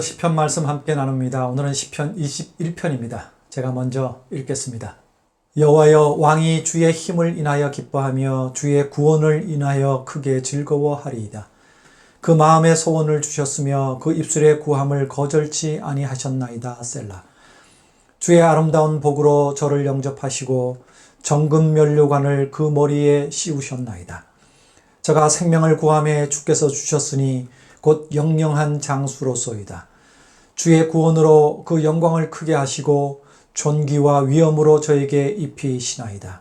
시편 말씀 함께 나눕니다. 오늘은 시편 21편입니다. 제가 먼저 읽겠습니다. 여호와여 왕이 주의 힘을 인하여 기뻐하며 주의 구원을 인하여 크게 즐거워하리이다. 그 마음의 소원을 주셨으며 그 입술의 구함을 거절치 아니하셨나이다. 셀라. 주의 아름다운 복으로 저를 영접하시고 정금 면류관을 그 머리에 씌우셨나이다. 저가 생명을 구함에 주께서 주셨으니 곧 영영한 장수로소이다. 주의 구원으로 그 영광을 크게 하시고 존귀와 위엄으로 저에게 입히시나이다.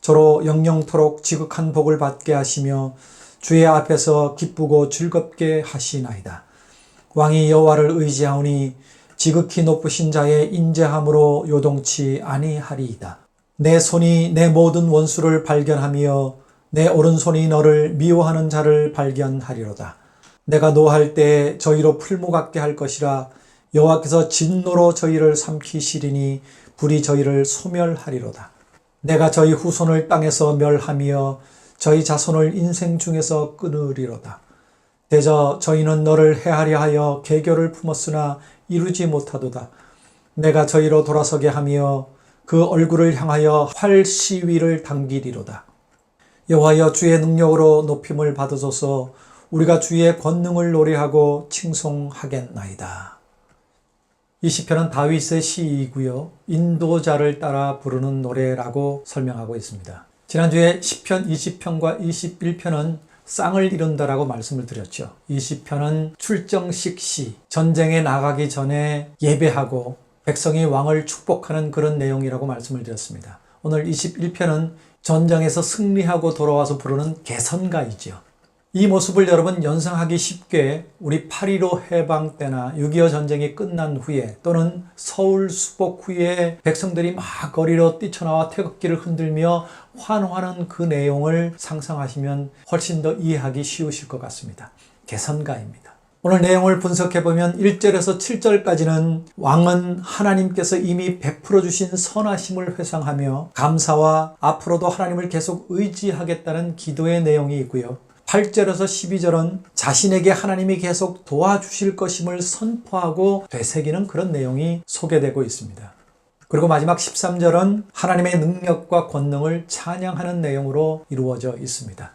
저로 영영토록 지극한 복을 받게 하시며 주의 앞에서 기쁘고 즐겁게 하시나이다. 왕이 여호와를 의지하오니 지극히 높으신 자의 인자함으로 요동치 아니하리이다. 내 손이 내 모든 원수를 발견하며 내 오른손이 너를 미워하는 자를 발견하리로다. 내가 노할 때 저희로 풀무 같게 할 것이라 여호와께서 진노로 저희를 삼키시리니 불이 저희를 소멸하리로다. 내가 저희 후손을 땅에서 멸하며 저희 자손을 인생 중에서 끊으리로다. 대저 저희는 너를 해하려 하여 계교를 품었으나 이루지 못하도다. 내가 저희로 돌아서게 하며 그 얼굴을 향하여 활 시위를 당기리로다. 여호와여 주의 능력으로 높임을 받으소서 우리가 주의 권능을 노래하고 칭송하겠나이다. 이 시편은 다윗의 시이고요. 인도자를 따라 부르는 노래라고 설명하고 있습니다. 지난주에 시편 20편과 21편은 쌍을 이룬다라고 말씀을 드렸죠. 20편은 출정식 시, 전쟁에 나가기 전에 예배하고 백성이 왕을 축복하는 그런 내용이라고 말씀을 드렸습니다. 오늘 21편은 전장에서 승리하고 돌아와서 부르는 개선가이죠. 이 모습을 여러분 연상하기 쉽게 우리 8.15 해방 때나 6.25 전쟁이 끝난 후에 또는 서울 수복 후에 백성들이 막 거리로 뛰쳐나와 태극기를 흔들며 환호하는 그 내용을 상상하시면 훨씬 더 이해하기 쉬우실 것 같습니다. 개선가입니다. 오늘 내용을 분석해 보면 1절에서 7절까지는 왕은 하나님께서 이미 베풀어 주신 선하심을 회상하며 감사와 앞으로도 하나님을 계속 의지하겠다는 기도의 내용이 있고요. 8절에서 12절은 자신에게 하나님이 계속 도와주실 것임을 선포하고 되새기는 그런 내용이 소개되고 있습니다. 그리고 마지막 13절은 하나님의 능력과 권능을 찬양하는 내용으로 이루어져 있습니다.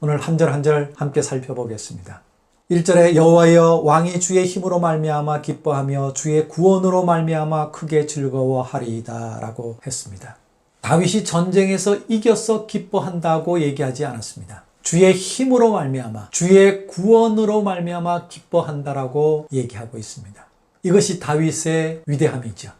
오늘 한 절 한 절 함께 살펴보겠습니다. 1절에 여호와여 왕이 주의 힘으로 말미암아 기뻐하며 주의 구원으로 말미암아 크게 즐거워하리이다라고 했습니다. 다윗이 전쟁에서 이겨서 기뻐한다고 얘기하지 않았습니다. 주의 힘으로 말미암아 주의 구원으로 말미암아 기뻐한다라고 얘기하고 있습니다. 이것이 다윗의 위대함이죠.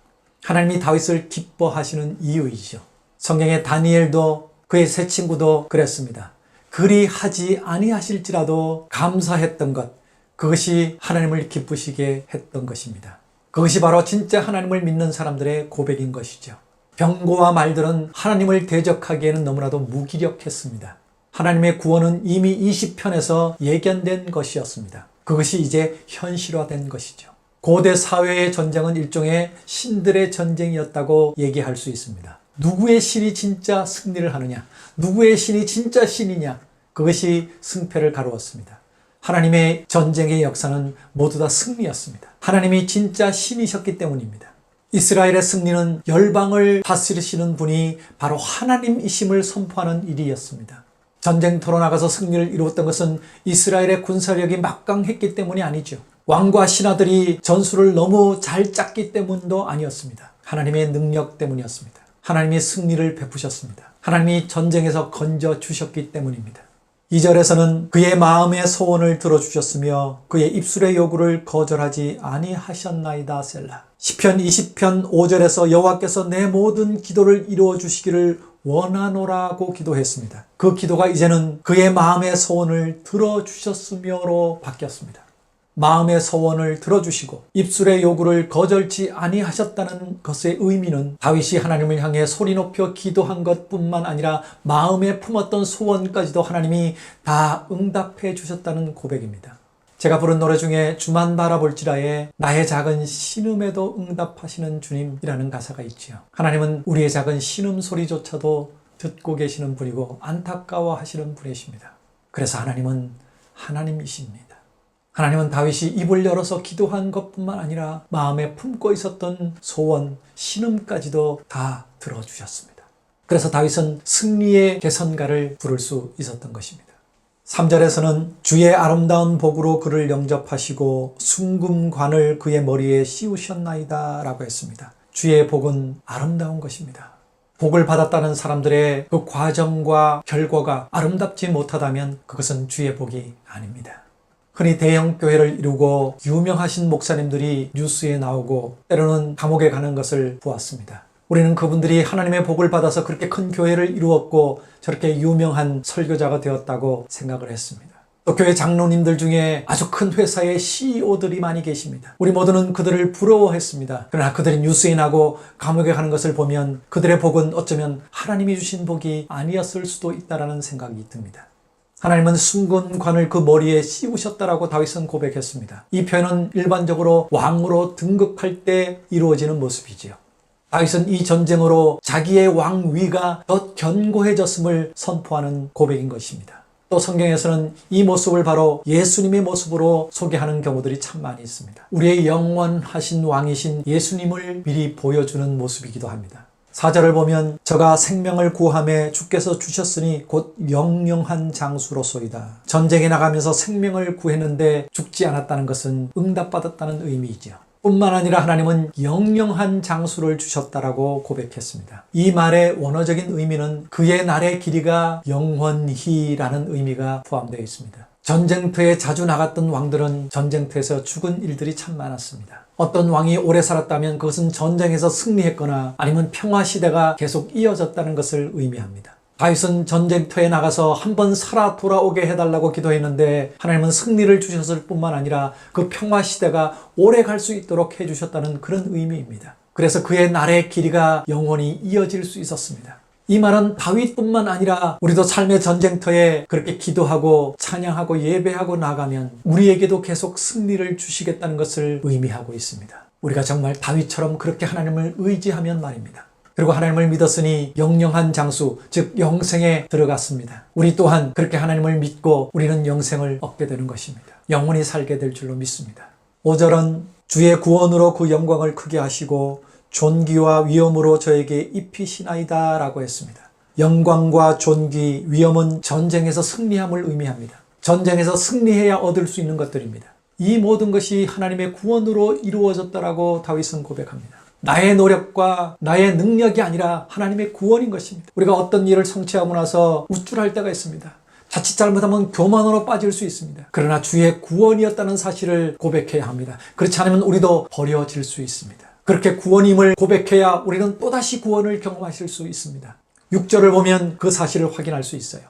하나님이 다윗을 기뻐하시는 이유이죠. 성경의 다니엘도 그의 세 친구도 그랬습니다. 그리 하지 아니하실지라도 감사했던 것, 그것이 하나님을 기쁘시게 했던 것입니다. 그것이 바로 진짜 하나님을 믿는 사람들의 고백인 것이죠. 병고와 말들은 하나님을 대적하기에는 너무나도 무기력했습니다. 하나님의 구원은 이미 20편에서 예견된 것이었습니다. 그것이 이제 현실화된 것이죠. 고대 사회의 전쟁은 일종의 신들의 전쟁이었다고 얘기할 수 있습니다. 누구의 신이 진짜 승리를 하느냐? 누구의 신이 진짜 신이냐? 그것이 승패를 가루었습니다. 하나님의 전쟁의 역사는 모두 다 승리였습니다. 하나님이 진짜 신이셨기 때문입니다. 이스라엘의 승리는 열방을 다스리시는 분이 바로 하나님이심을 선포하는 일이었습니다. 전쟁터로 나가서 승리를 이루었던 것은 이스라엘의 군사력이 막강했기 때문이 아니죠. 왕과 신하들이 전술을 너무 잘 짰기 때문도 아니었습니다. 하나님의 능력 때문이었습니다. 하나님이 승리를 베푸셨습니다. 하나님이 전쟁에서 건져 주셨기 때문입니다. 2절에서는 그의 마음의 소원을 들어주셨으며 그의 입술의 요구를 거절하지 아니하셨나이다 셀라. 10편 20편 5절에서 여호와께서 내 모든 기도를 이루어 주시기를 원하노라고 기도했습니다. 그 기도가 이제는 그의 마음의 소원을 들어주셨으며로 바뀌었습니다. 마음의 소원을 들어주시고 입술의 요구를 거절치 아니하셨다는 것의 의미는 다윗이 하나님을 향해 소리 높여 기도한 것뿐만 아니라 마음에 품었던 소원까지도 하나님이 다 응답해 주셨다는 고백입니다. 제가 부른 노래 중에 주만 바라볼지라에 나의 작은 신음에도 응답하시는 주님이라는 가사가 있지요. 하나님은 우리의 작은 신음 소리조차도 듣고 계시는 분이고 안타까워 하시는 분이십니다. 그래서 하나님은 하나님이십니다. 하나님은 다윗이 입을 열어서 기도한 것뿐만 아니라 마음에 품고 있었던 소원, 신음까지도 다 들어주셨습니다. 그래서 다윗은 승리의 개선가를 부를 수 있었던 것입니다. 3절에서는 주의 아름다운 복으로 그를 영접하시고 순금관을 그의 머리에 씌우셨나이다 라고 했습니다. 주의 복은 아름다운 것입니다. 복을 받았다는 사람들의 그 과정과 결과가 아름답지 못하다면 그것은 주의 복이 아닙니다. 흔히 대형 교회를 이루고 유명하신 목사님들이 뉴스에 나오고 때로는 감옥에 가는 것을 보았습니다. 우리는 그분들이 하나님의 복을 받아서 그렇게 큰 교회를 이루었고 저렇게 유명한 설교자가 되었다고 생각을 했습니다. 또 교회 장로님들 중에 아주 큰 회사의 CEO들이 많이 계십니다. 우리 모두는 그들을 부러워했습니다. 그러나 그들이 뉴스에 나고 감옥에 가는 것을 보면 그들의 복은 어쩌면 하나님이 주신 복이 아니었을 수도 있다라는 생각이 듭니다. 하나님은 순금관을 그 머리에 씌우셨다라고 다윗은 고백했습니다. 이 표현은 일반적으로 왕으로 등극할 때 이루어지는 모습이지요. 다윗은 이 전쟁으로 자기의 왕위가 더 견고해졌음을 선포하는 고백인 것입니다. 또 성경에서는 이 모습을 바로 예수님의 모습으로 소개하는 경우들이 참 많이 있습니다. 우리의 영원하신 왕이신 예수님을 미리 보여주는 모습이기도 합니다. 사절을 보면 저가 생명을 구함에 주께서 주셨으니 곧 영영한 장수로소이다. 전쟁에 나가면서 생명을 구했는데 죽지 않았다는 것은 응답받았다는 의미이죠. 뿐만 아니라 하나님은 영영한 장수를 주셨다라고 고백했습니다. 이 말의 원어적인 의미는 그의 날의 길이가 영원히라는 의미가 포함되어 있습니다. 전쟁터에 자주 나갔던 왕들은 전쟁터에서 죽은 일들이 참 많았습니다. 어떤 왕이 오래 살았다면 그것은 전쟁에서 승리했거나 아니면 평화 시대가 계속 이어졌다는 것을 의미합니다. 다윗은 전쟁터에 나가서 한번 살아 돌아오게 해달라고 기도했는데 하나님은 승리를 주셨을 뿐만 아니라 그 평화 시대가 오래 갈 수 있도록 해주셨다는 그런 의미입니다. 그래서 그의 날의 길이가 영원히 이어질 수 있었습니다. 이 말은 다윗뿐만 아니라 우리도 삶의 전쟁터에 그렇게 기도하고 찬양하고 예배하고 나가면 우리에게도 계속 승리를 주시겠다는 것을 의미하고 있습니다. 우리가 정말 다윗처럼 그렇게 하나님을 의지하면 말입니다. 그리고 하나님을 믿었으니 영영한 장수, 즉 영생에 들어갔습니다. 우리 또한 그렇게 하나님을 믿고 우리는 영생을 얻게 되는 것입니다. 영원히 살게 될 줄로 믿습니다. 5절은 주의 구원으로 그 영광을 크게 하시고 존귀와 위엄으로 저에게 입히시나이다 라고 했습니다. 영광과 존귀, 위엄은 전쟁에서 승리함을 의미합니다. 전쟁에서 승리해야 얻을 수 있는 것들입니다. 이 모든 것이 하나님의 구원으로 이루어졌다라고 다윗은 고백합니다. 나의 노력과 나의 능력이 아니라 하나님의 구원인 것입니다. 우리가 어떤 일을 성취하고 나서 우쭐할 때가 있습니다. 자칫 잘못하면 교만으로 빠질 수 있습니다. 그러나 주의 구원이었다는 사실을 고백해야 합니다. 그렇지 않으면 우리도 버려질 수 있습니다. 그렇게 구원임을 고백해야 우리는 또다시 구원을 경험하실 수 있습니다. 6절을 보면 그 사실을 확인할 수 있어요.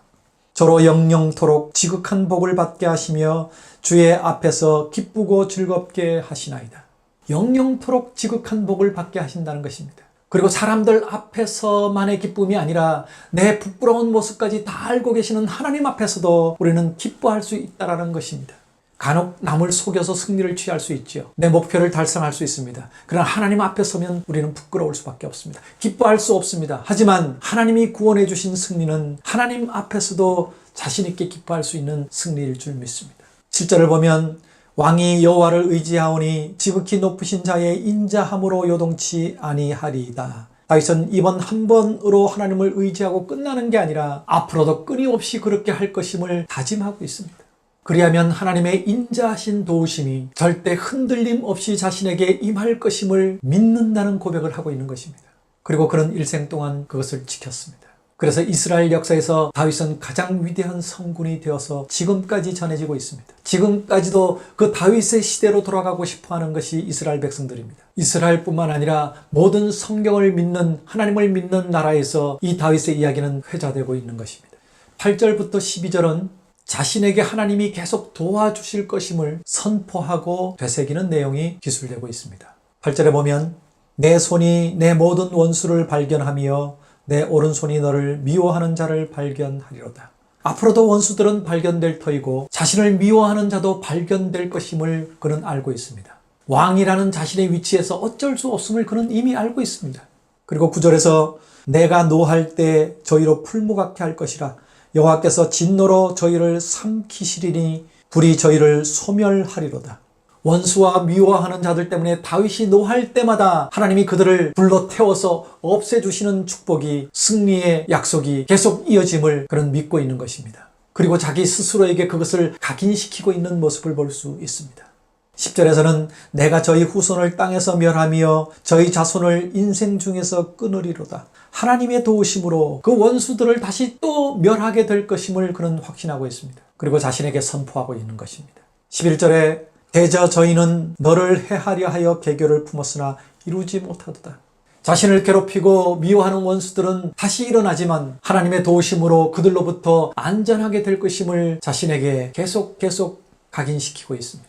저로 영영토록 지극한 복을 받게 하시며 주의 앞에서 기쁘고 즐겁게 하시나이다. 영영토록 지극한 복을 받게 하신다는 것입니다. 그리고 사람들 앞에서만의 기쁨이 아니라 내 부끄러운 모습까지 다 알고 계시는 하나님 앞에서도 우리는 기뻐할 수 있다라는 것입니다. 간혹 남을 속여서 승리를 취할 수 있죠. 내 목표를 달성할 수 있습니다. 그러나 하나님 앞에 서면 우리는 부끄러울 수밖에 없습니다. 기뻐할 수 없습니다. 하지만 하나님이 구원해 주신 승리는 하나님 앞에서도 자신 있게 기뻐할 수 있는 승리일 줄 믿습니다. 7절을 보면 왕이 여호와를 의지하오니 지극히 높으신 자의 인자함으로 요동치 아니하리이다. 다윗은 이번 한 번으로 하나님을 의지하고 끝나는 게 아니라 앞으로도 끊임없이 그렇게 할 것임을 다짐하고 있습니다. 그리하면 하나님의 인자하신 도우심이 절대 흔들림 없이 자신에게 임할 것임을 믿는다는 고백을 하고 있는 것입니다. 그리고 그런 일생 동안 그것을 지켰습니다. 그래서 이스라엘 역사에서 다윗은 가장 위대한 성군이 되어서 지금까지 전해지고 있습니다. 지금까지도 그 다윗의 시대로 돌아가고 싶어 하는 것이 이스라엘 백성들입니다. 이스라엘뿐만 아니라 모든 성경을 믿는 하나님을 믿는 나라에서 이 다윗의 이야기는 회자되고 있는 것입니다. 8절부터 12절은 자신에게 하나님이 계속 도와주실 것임을 선포하고 되새기는 내용이 기술되고 있습니다. 8절에 보면 내 손이 내 모든 원수를 발견하며 내 오른손이 너를 미워하는 자를 발견하리로다. 앞으로도 원수들은 발견될 터이고 자신을 미워하는 자도 발견될 것임을 그는 알고 있습니다. 왕이라는 자신의 위치에서 어쩔 수 없음을 그는 이미 알고 있습니다. 그리고 구절에서 내가 노할 때 저희로 풀무같게 할 것이라 여호와께서 진노로 저희를 삼키시리니 불이 저희를 소멸하리로다. 원수와 미워하는 자들 때문에 다윗이 노할 때마다 하나님이 그들을 불러 태워서 없애주시는 축복이 승리의 약속이 계속 이어짐을 그런 믿고 있는 것입니다. 그리고 자기 스스로에게 그것을 각인시키고 있는 모습을 볼 수 있습니다. 10절에서는 내가 저희 후손을 땅에서 멸하며 저희 자손을 인생 중에서 끊으리로다. 하나님의 도우심으로 그 원수들을 다시 또 멸하게 될 것임을 그는 확신하고 있습니다. 그리고 자신에게 선포하고 있는 것입니다. 11절에 대저 저희는 너를 해하려 하여 계교를 품었으나 이루지 못하도다. 자신을 괴롭히고 미워하는 원수들은 다시 일어나지만 하나님의 도우심으로 그들로부터 안전하게 될 것임을 자신에게 계속 계속 각인시키고 있습니다.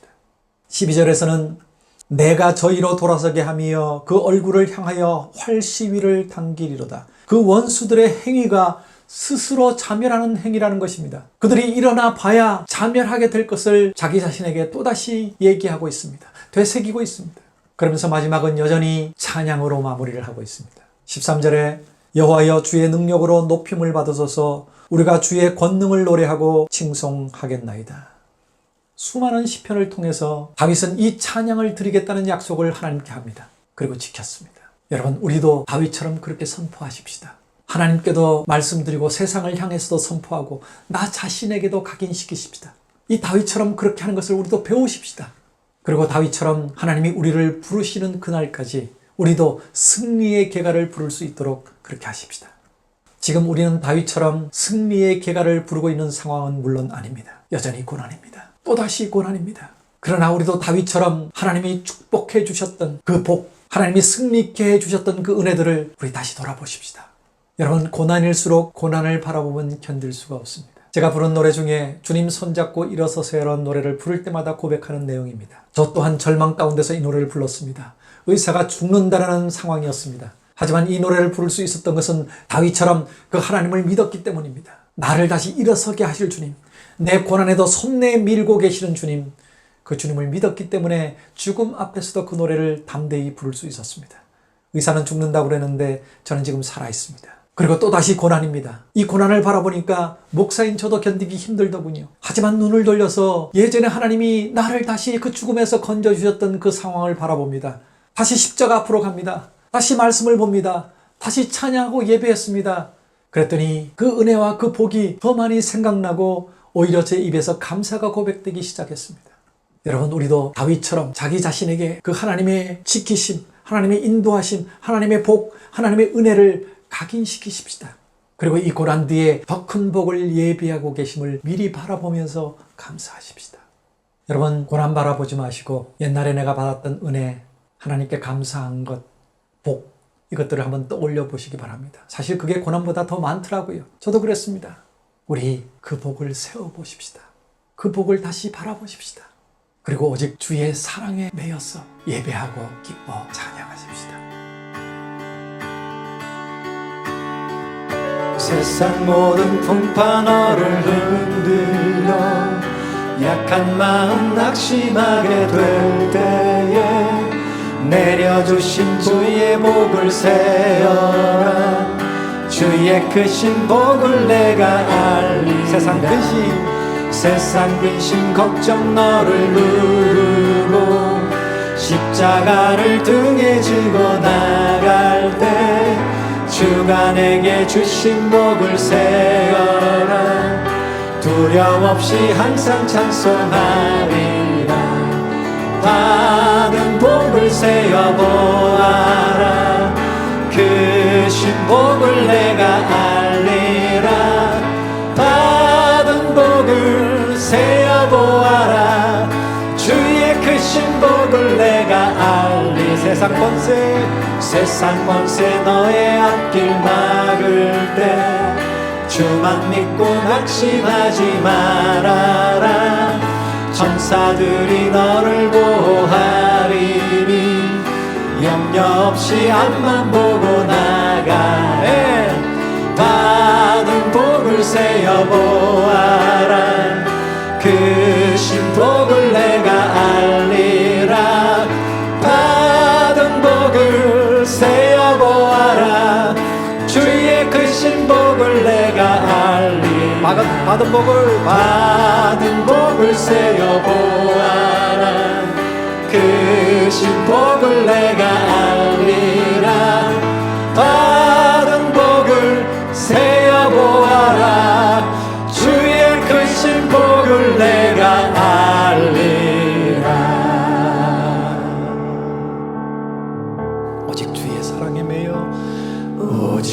12절에서는 내가 저희로 돌아서게 하며 그 얼굴을 향하여 활시위를 당기리로다. 그 원수들의 행위가 스스로 자멸하는 행위라는 것입니다. 그들이 일어나 봐야 자멸하게 될 것을 자기 자신에게 또다시 얘기하고 있습니다. 되새기고 있습니다. 그러면서 마지막은 여전히 찬양으로 마무리를 하고 있습니다. 13절에 여호와여 주의 능력으로 높임을 받으소서 우리가 주의 권능을 노래하고 칭송하겠나이다. 수많은 시편을 통해서 다윗은 이 찬양을 드리겠다는 약속을 하나님께 합니다. 그리고 지켰습니다. 여러분 우리도 다윗처럼 그렇게 선포하십시다. 하나님께도 말씀드리고 세상을 향해서도 선포하고 나 자신에게도 각인시키십시다. 이 다윗처럼 그렇게 하는 것을 우리도 배우십시다. 그리고 다윗처럼 하나님이 우리를 부르시는 그날까지 우리도 승리의 계가를 부를 수 있도록 그렇게 하십시다. 지금 우리는 다윗처럼 승리의 계가를 부르고 있는 상황은 물론 아닙니다. 여전히 고난입니다. 또다시 고난입니다. 그러나 우리도 다윗처럼 하나님이 축복해 주셨던 그 복, 하나님이 승리케 해 주셨던 그 은혜들을 우리 다시 돌아보십시다. 여러분 고난일수록 고난을 바라보면 견딜 수가 없습니다. 제가 부른 노래 중에 주님 손잡고 일어서세요라는 노래를 부를 때마다 고백하는 내용입니다. 저 또한 절망 가운데서 이 노래를 불렀습니다. 의사가 죽는다라는 상황이었습니다. 하지만 이 노래를 부를 수 있었던 것은 다윗처럼 그 하나님을 믿었기 때문입니다. 나를 다시 일어서게 하실 주님, 내 고난에도 손내 밀고 계시는 주님, 그 주님을 믿었기 때문에 죽음 앞에서도 그 노래를 담대히 부를 수 있었습니다. 의사는 죽는다고 그랬는데 저는 지금 살아 있습니다. 그리고 또 다시 고난입니다. 이 고난을 바라보니까 목사인 저도 견디기 힘들더군요. 하지만 눈을 돌려서 예전에 하나님이 나를 다시 그 죽음에서 건져주셨던 그 상황을 바라봅니다. 다시 십자가 앞으로 갑니다. 다시 말씀을 봅니다. 다시 찬양하고 예배했습니다. 그랬더니 그 은혜와 그 복이 더 많이 생각나고 오히려 제 입에서 감사가 고백되기 시작했습니다. 여러분, 우리도 다윗처럼 자기 자신에게 그 하나님의 지키심, 하나님의 인도하심, 하나님의 복, 하나님의 은혜를 각인시키십시다. 그리고 이 고난 뒤에 더 큰 복을 예비하고 계심을 미리 바라보면서 감사하십시다. 여러분, 고난 바라보지 마시고 옛날에 내가 받았던 은혜, 하나님께 감사한 것, 복, 이것들을 한번 떠올려 보시기 바랍니다. 사실 그게 고난보다 더 많더라고요. 저도 그랬습니다. 우리 그 복을 세워 보십시다. 그 복을 다시 바라보십시다. 그리고 오직 주의 사랑에 매여서 예배하고 기뻐 찬양 세상 모든 풍파 너를 흔들려 약한 마음 낙심하게 될 때에 내려주신 주의 복을 세어라. 주의 크신 복을 내가 알리 세상 근심 세상 근심 걱정 너를 누르고 십자가를 등에 지고 나갈 때 주가 내게 주신 복을 세어라. 두려움 없이 항상 찬송하리라. 받은 복을 세어 보아라. 그 신복을 내가 알리라. 받은 복을 세어 보아라 세상 권세 세상 권세 너의 앞길 막을 때 주만 믿고 낙심하지 말아라. 천사들이 너를 보호하리니 염려 없이 앞만 보고 나가에 받은 복을 세어 보아라 받은, 복을 받은 복을 세어 보아라. 그 신 복을 내가 알리라. 받은 복을 세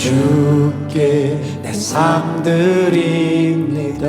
주께 내 삶 드립니다